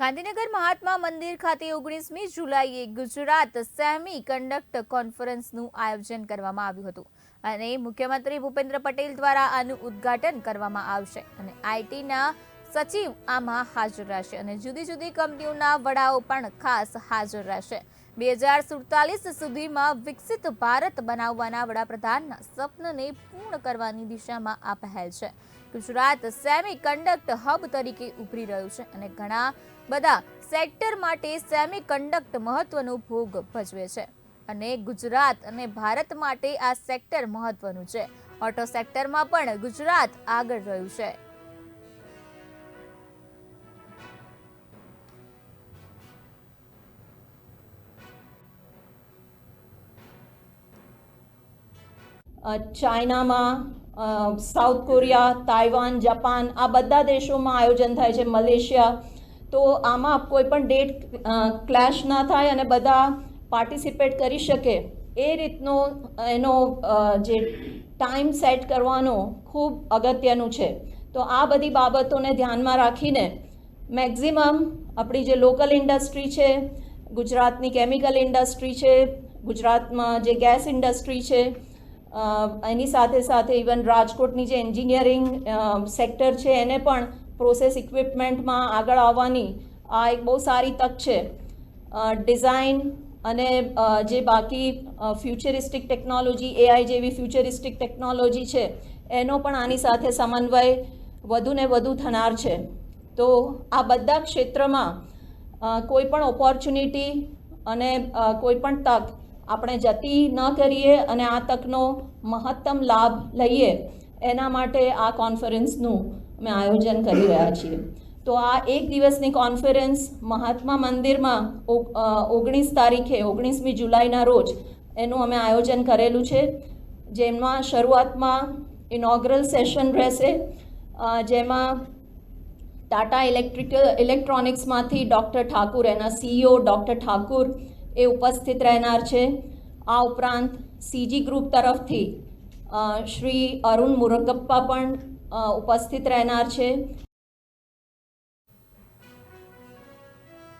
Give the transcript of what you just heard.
ગાંધીનગર મહાત્મા મંદિર ખાતે ઓગણીસમી જુલાઈએ ગુજરાત સેમી કંડક્ટર કોન્ફરન્સનું આયોજન કરવામાં આવ્યું હતું અને મુખ્યમંત્રી ભૂપેન્દ્ર પટેલ દ્વારા આનું ઉદ્ઘાટન કરવામાં આવશે અને આઈટીના સચિવ આમાં હાજર રહેશે અને જુદી જુદી કંપનીઓના વડાઓ પણ ખાસ હાજર રહેશે. બે હજાર સુડતાલીસ સુધીમાં વિકસિત ભારત બનાવવાના વડાપ્રધાનના સ્વપ્નને પૂર્ણ કરવાની દિશામાં આ પહેલ છે. ગુજરાત સેમી કન્ડક્ટ હબ તરીકે ઉભરી રહ્યું છે અને ઘણા બધા સેક્ટર માટે સેમી કન્ડક્ટ મહત્વનો ભોગ ભજવે છે. અને ગુજરાત અને ભારત માટે આ સેક્ટર મહત્વનું છે. ઓટો સેક્ટરમાં પણ ગુજરાત આગળ રહ્યું છે. ચાઇનામાં સાઉથ કોરિયા, તાઇવાન, જાપાન આ બધા દેશોમાં આયોજન થાય છે, મલેશિયા. તો આમાં કોઈ પણ ડેટ ક્લેશ ના થાય અને બધા પાર્ટિસિપેટ કરી શકે. એ રીતનો એનો જે ટાઈમ સેટ કરવાનો ખૂબ અગત્યનું છે. તો આ બધી બાબતોને ધ્યાનમાં રાખીને મેક્ઝિમમ આપણી જે લોકલ ઇન્ડસ્ટ્રી છે, ગુજરાતની કેમિકલ ઇન્ડસ્ટ્રી છે, ગુજરાતમાં જે ગેસ ઇન્ડસ્ટ્રી છે એની સાથે સાથે ઇવન રાજકોટની જે એન્જિનિયરિંગ સેક્ટર છે, એને પણ પ્રોસેસ ઇક્વિપમેન્ટમાં આગળ આવવાની આ એક બહુ સારી તક છે. ડિઝાઇન અને જે બાકી ફ્યુચરિસ્ટિક ટેકનોલોજી, એઆઈ જેવી ફ્યુચરિસ્ટિક ટેકનોલોજી છે, એનો પણ આની સાથે સમન્વય વધુ ને વધુ થનાર છે. તો આ બધા ક્ષેત્રમાં કોઈ પણ ઓપોર્ચ્યુનિટી અને કોઈ પણ તક આપણે જતી ન કરીએ અને આ તકનો મહત્તમ લાભ લઈએ, એના માટે આ કોન્ફરન્સનું અમે આયોજન કરી રહ્યા છીએ. તો આ એક દિવસની કોન્ફરન્સ મહાત્મા મંદિરમાં ઓગ- ઓગણીસ તારીખે, ઓગણીસમી જુલાઈના રોજ એનું અમે આયોજન કરેલું છે. જેમાં શરૂઆતમાં ઇનોગ્રલ સેશન રહેશે. જેમાં ટાટા ઇલેક્ટ્રિક, ઇલેક્ટ્રોનિક્સમાંથી ડૉક્ટર ઠાકુર, એના સીઈઓ ડૉક્ટર ઠાકુર એ ઉપસ્થિત રહેનાર છે. આ ઉપરાંત સીજી ગ્રુપ તરફથી શ્રી અરુણ મુરગપ્પા પણ ઉપસ્થિત રહેનાર છે.